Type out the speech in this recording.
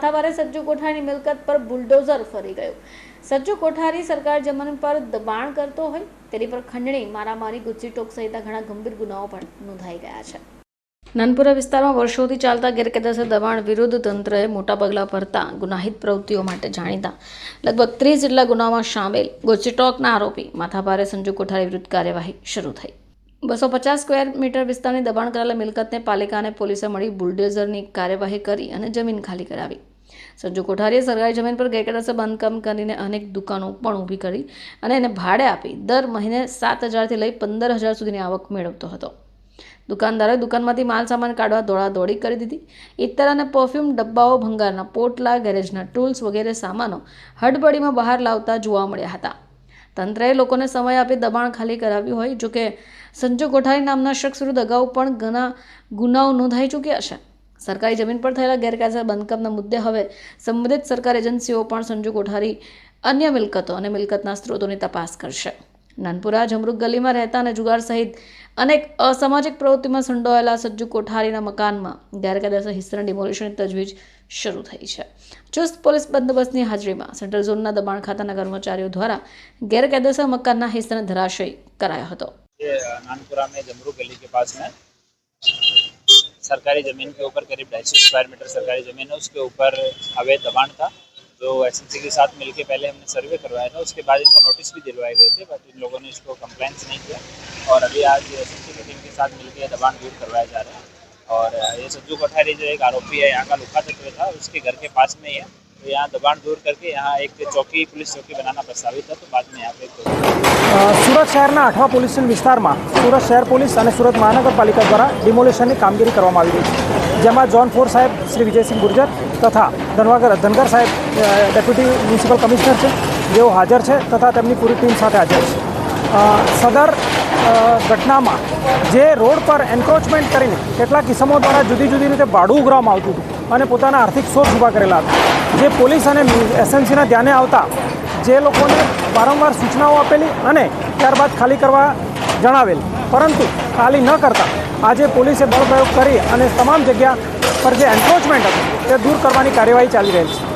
માથાભારે સજ્જુ કોઠારીની મિલકત પર બુલડોઝર ફરી ગયું. સજ્જુ કોઠારી સરકાર જમીન પર દબાણ કરતો હોય, તેની પર ખંડણી, મારામારી, ગુજ્જી ટોક સહિતના ઘણા ગંભીર ગુનાઓ પણ નોંધાઈ ગયા છે. નાનપુરા વિસ્તારમાં વર્ષોથી ચાલતા ગેરકાયદેસર દબાણ વિરુદ્ધ તંત્રએ મોટા પગલાં ભરતા ગુનાહિત પ્રવૃત્તિઓ માટે જાણીતા લગભગ ત્રીસ જેટલા ગુનામાં સામેલ ગોચીટોકના આરોપી માથાભારે સંજુ કોઠારી વિરુદ્ધ કાર્યવાહી શરૂ થઈ. બસો પચાસ સ્ક્વેર મીટર વિસ્તારની દબાણ કરેલા મિલકતને પાલિકા અને પોલીસે મળી બુલડોઝરની કાર્યવાહી કરી અને જમીન ખાલી કરાવી. સંજુ કોઠારીએ સરકારી જમીન પર ગેરકાયદેસર બાંધકામ કરીને અનેક દુકાનો પણ ઊભી કરી અને એને ભાડે આપી દર મહિને સાત હજારથી લઈ પંદર હજાર સુધીની આવક મેળવતો હતો. દુકાનદારોએ દુકાનમાંથી માલ સામાન કાઢવા દોડાદોડી કરી દીધી. ઇત્તર અને પરફ્યુમ ડબ્બાઓ, ભંગારના પોટલા, ગેરેજના ટૂલ્સ વગેરે સામાનો હડબડીમાં બહાર લાવતા જોવા મળ્યા હતા. તંત્રએ લોકોને સમય આપી દબાણ ખાલી કરાવ્યું હોય, જોકે સંજુ કોઠારી નામના શખ્સ વિરુદ્ધ અગાઉ પણ ઘણા ગુનાઓ નોંધાઈ ચૂક્યા છે. સરકારી જમીન પર થયેલા ગેરકાયદેસર બંધકામના મુદ્દે હવે સંબંધિત સરકાર એજન્સીઓ પણ સંજુ કોઠારી અન્ય મિલકતો અને મિલકતના સ્ત્રોતોની તપાસ કરશે. નાનપુરા જમરૂક ગલીમાં રહેતા અને જુગાર સહિત અનેક અસામાજિક પ્રવૃત્તિમાં સંડોવાયેલા સજ્જુ કોઠારીના મકાનમાં ગેરકાયદેસર હિસ્સાના ડિમોલિશનની તજવીજ શરૂ થઈ છે. ચુસ્ત પોલીસ બંદોબસ્તની હાજરીમાં સેન્ટ્રલ ઝોનના દબાણ ખાતાના કર્મચારીઓ દ્વારા ગેરકાયદેસર મકાનના હિસ્સાને ધરાશય કરાયો હતો. નાનપુરા મેં જમરૂક ગલી કે પાસ મેં सरकारी ज़मीन के ऊपर करीब ढाई सौ स्क्वायर मीटर सरकारी ज़मीन है, उसके ऊपर अवैध दबाण था तो एस के साथ मिलकर पहले हमने सर्वे करवाया था, उसके बाद इनको नोटिस भी दिलवाए गए थे बट इन लोगों ने इसको कंप्लेंट्स नहीं किया, और अभी आज एस की टीम के साथ मिलकर दबाण दूर करवाया जा रहा है, और ये सज्जू कोठारी जो एक आरोपी है, यहाँ का लुखा तत्व था, उसके घर के पास में ही है तो यहाँ दबाण दूर करके यहाँ एक चौकी पुलिस चौकी बनाना प्रस्तावित था तो बाद में यहाँ पे एक અ, સુરત શહેરના આઠવા પોલીસ સ્ટેશન વિસ્તારમાં સુરત શહેર પોલીસ અને સુરત મહાનગરપાલિકા દ્વારા ડિમોલેશનની કામગીરી કરવામાં આવી રહી છે જેમાં જોન ફોર સાહેબ શ્રી વિજયસિંહ ગુર્જર તથા ધનવાગર ધનગર સાહેબ અ, ડેપ્યુટી મ્યુનિસિપલ કમિશનર છે જેઓ હાજર છે તથા તેમની પૂરી ટીમ સાથે હાજર છે અ, સદર અ, ઘટનામાં જે રોડ પર એન્ક્રોચમેન્ટ કરીને કેટલાક કિસમો દ્વારા જુદી જુદી રીતે ભાડું ઉઘરાવવામાં આવતું હતું અને પોતાના આર્થિક સોર્સ ઊભા કરેલા હતા. જે પોલીસ અને એસએનસીના ધ્યાને આવતા જે લોકોને વારંવાર સૂચનાઓ આપેલી અને ત્યારબાદ ખાલી કરવા જણાવેલ. પરંતુ ખાલી ન કરતા આજે પોલીસે બળપ્રયોગ કરી અને તમામ જગ્યા પર જે એન્ક્રોચમેન્ટ હતું તે દૂર કરવાની કાર્યવાહી ચાલી રહી છે.